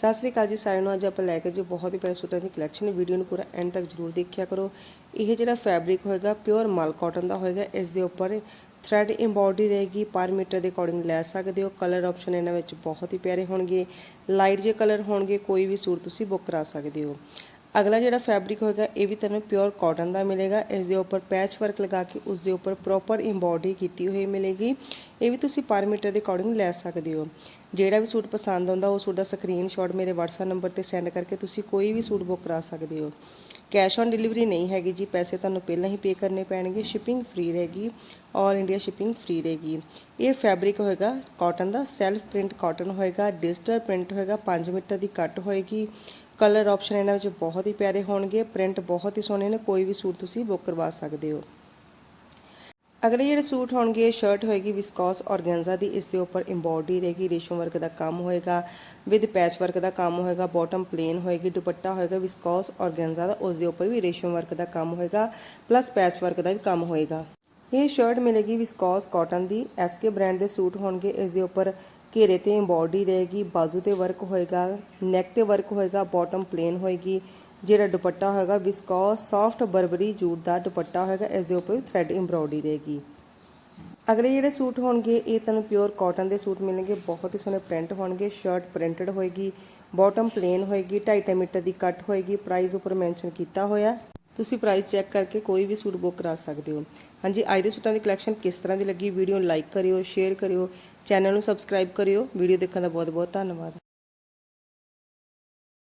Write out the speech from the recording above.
ਸਤਿ ਸ੍ਰੀ ਅਕਾਲ ਜੀ ਸਾਰਿਆਂ ਨੂੰ। ਅੱਜ ਆਪਾਂ ਲੈ ਕੇ ਜੋ ਬਹੁਤ ਹੀ ਪਿਆਰੇ ਸੂਟਾਂ ਦੀ ਕਲੈਕਸ਼ਨ ਵੀਡੀਓ ਨੂੰ ਪੂਰਾ ਐਂਡ ਤੱਕ ਜਰੂਰ ਦੇਖਿਆ ਕਰੋ। ਇਹ ਜਿਹੜਾ ਫੈਬਰਿਕ ਹੋਏਗਾ ਪਿਓਰ ਮਲ ਕਾਟਨ ਦਾ ਹੋਏਗਾ, ਇਸ ਦੇ ਉੱਪਰ ਥ੍ਰੈਡ ਇੰਬੋਡੀ ਰਹੇਗੀ, ਪਰ ਮੀਟਰ ਦੇ ਅਕੋਰਡਿੰਗ ਲੈ ਸਕਦੇ ਹੋ। ਕਲਰ ਆਪਸ਼ਨ ਇਹਨਾਂ ਵਿੱਚ ਬਹੁਤ ਹੀ ਪਿਆਰੇ ਹੋਣਗੇ। ਲਾਈਟ ਜੇ ਕਲਰ ਹੋਣਗੇ, ਕੋਈ ਵੀ ਸੂਟ ਤੁਸੀਂ ਬੁੱਕ ਕਰਾ ਸਕਦੇ ਹੋ। ਅਗਲਾ ਜਿਹੜਾ ਫੈਬਰਿਕ ਹੋਏਗਾ, ਇਹ ਵੀ ਤੁਹਾਨੂੰ ਪਿਓਰ ਕਾਟਨ ਦਾ ਮਿਲੇਗਾ। ਇਸ ਦੇ ਉੱਪਰ ਪੈਚ ਵਰਕ ਲਗਾ ਕੇ ਉਸ ਦੇ ਉੱਪਰ ਪ੍ਰੋਪਰ ਐਮਬੋਡੀ ਕੀਤੀ ਹੋਈ ਮਿਲੇਗੀ। ਇਹ ਵੀ ਤੁਸੀਂ ਪਰ ਮੀਟਰ ਦੇ ਅਕੋਰਡਿੰਗ ਲੈ ਸਕਦੇ ਹੋ। ਜਿਹੜਾ ਵੀ ਸੂਟ ਪਸੰਦ ਆਉਂਦਾ, ਉਹ ਸੂਟ ਦਾ ਸਕਰੀਨਸ਼ਾਟ ਮੇਰੇ WhatsApp ਨੰਬਰ ਤੇ ਸੈਂਡ ਕਰਕੇ ਤੁਸੀਂ ਕੋਈ ਵੀ ਸੂਟ ਬੁੱਕ ਕਰਾ ਸਕਦੇ ਹੋ। ਕੈਸ਼ ਔਨ ਡਿਲੀਵਰੀ ਨਹੀਂ ਹੈਗੀ ਜੀ, ਪੈਸੇ ਤੁਹਾਨੂੰ ਪਹਿਲਾਂ ਹੀ ਪੇ ਕਰਨੇ ਪੈਣਗੇ ਸ਼ਿਪਿੰਗ ਫ੍ਰੀ ਰਹੇਗੀ ਆਲ ਇੰਡੀਆ ਸ਼ਿਪਿੰਗ ਫ੍ਰੀ ਰਹੇਗੀ। ਇਹ ਫੈਬਰਿਕ ਹੋਏਗਾ ਕਾਟਨ ਦਾ ਸੈਲਫ ਪ੍ਰਿੰਟ ਕਾਟਨ ਹੋਏਗਾ ਡਿਜੀਟਲ ਪ੍ਰਿੰਟ ਹੋਏਗਾ 5 ਮੀਟਰ ਦੀ ਕੱਟ ਹੋਏਗੀ। ਕਲਰ ਆਪਸ਼ਨ ਇਹਨਾਂ ਵਿੱਚ ਬਹੁਤ ਹੀ ਪਿਆਰੇ ਹੋਣਗੇ, ਪ੍ਰਿੰਟ ਬਹੁਤ ਹੀ ਸੋਹਣੇ ਨੇ, ਕੋਈ ਵੀ ਸੂਟ ਤੁਸੀਂ ਬੁੱਕ ਕਰਵਾ ਸਕਦੇ ਹੋ। ਅਗਲੇ ਜਿਹੜੇ ਸੂਟ ਹੋਣਗੇ, ਇਹ ਸ਼ਰਟ ਹੋਏਗੀ ਵਿਸਕੋਸ ਔਰਗੈਂਜ਼ਾ ਦੀ, ਇਸ ਦੇ ਉੱਪਰ ਐਮਬੋਡੀ ਰਹੇਗੀ, ਰੇਸ਼ਮ ਵਰਕ ਦਾ ਕੰਮ ਹੋਏਗਾ ਵਿਦ ਪੈਚ ਵਰਕ ਦਾ ਕੰਮ ਹੋਏਗਾ ਬਾਟਮ ਪਲੇਨ ਹੋਏਗੀ, ਦੁਪੱਟਾ ਹੋਏਗਾ ਵਿਸਕੋਸ ਔਰਗੈਂਜ਼ਾ ਦਾ, ਉਸ ਦੇ ਉੱਪਰ ਵੀ ਰੇਸ਼ਮ ਵਰਕ ਦਾ ਕੰਮ ਹੋਏਗਾ ਪਲੱਸ ਪੈਚ ਵਰਕ ਦਾ ਵੀ ਕੰਮ ਹੋਏਗਾ। ਇਹ ਸ਼ਰਟ ਮਿਲੇਗੀ ਵਿਸਕੋਸ ਕਾਟਨ ਦੀ ਐਸਕੇ ਬ੍ਰਾਂਡ ਦੇ ਸੂਟ ਹੋਣਗੇ, ਇਸ ਦੇ ਉੱਪਰ ਘੇਰੇ ਤੇ ਐਮਬੋਡੀ ਰਹੇਗੀ, ਬਾਜ਼ੂ ਤੇ ਵਰਕ ਹੋਏਗਾ ਨੈਕ ਤੇ ਵਰਕ ਹੋਏਗਾ ਬਾਟਮ ਪਲੇਨ ਹੋਏਗੀ। ਜਿਹੜਾ ਦੁਪੱਟਾ ਹੋਏਗਾ ਵਿਸਕੋਸ ਸੌਫਟ ਬਰਬਰੀ ਜੂਟ ਦਾ ਦੁਪੱਟਾ ਹੋਏਗਾ ਇਸ ਦੇ ਉੱਪਰ ਥ੍ਰੈਡ ਐਮਬ੍ਰੋਇਡਰੀ ਰਹੇਗੀ। ਅਗਲੇ ਜਿਹੜੇ ਸੂਟ ਹੋਣਗੇ, ਇਹ ਤੁਹਾਨੂੰ ਪਿਓਰ ਕਾਟਨ ਦੇ ਸੂਟ ਮਿਲਣਗੇ, ਬਹੁਤ ਹੀ ਸੋਹਣੇ ਪ੍ਰਿੰਟ ਹੋਣਗੇ ਸ਼ਰਟ ਪ੍ਰਿੰਟਡ ਹੋਏਗੀ ਬਾਟਮ ਪਲੇਨ ਹੋਏਗੀ 2.5 ਮੀਟਰ ਦੀ ਕੱਟ ਹੋਏਗੀ ਪ੍ਰਾਈਸ ਉੱਪਰ ਮੈਂਸ਼ਨ ਕੀਤਾ ਹੋਇਆ। ਤੁਸੀਂ ਪ੍ਰਾਈਸ ਚੈੱਕ ਕਰਕੇ ਕੋਈ ਵੀ ਸੂਟ ਬੁੱਕ ਕਰਾ ਸਕਦੇ ਹੋ। ਹਾਂਜੀ, ਅੱਜ ਦੇ ਸੂਟਾਂ ਦੀ ਕਲੈਕਸ਼ਨ ਕਿਸ ਤਰ੍ਹਾਂ ਦੀ ਲੱਗੀ? ਵੀਡੀਓ ਨੂੰ ਲਾਈਕ ਕਰਿਓ ਸ਼ੇਅਰ ਕਰਿਓ ਚੈਨਲ ਨੂੰ ਸਬਸਕ੍ਰਾਈਬ ਕਰਿਓ। ਵੀਡੀਓ ਦੇਖਣ ਦਾ ਬਹੁਤ ਬਹੁਤ ਧੰਨਵਾਦ।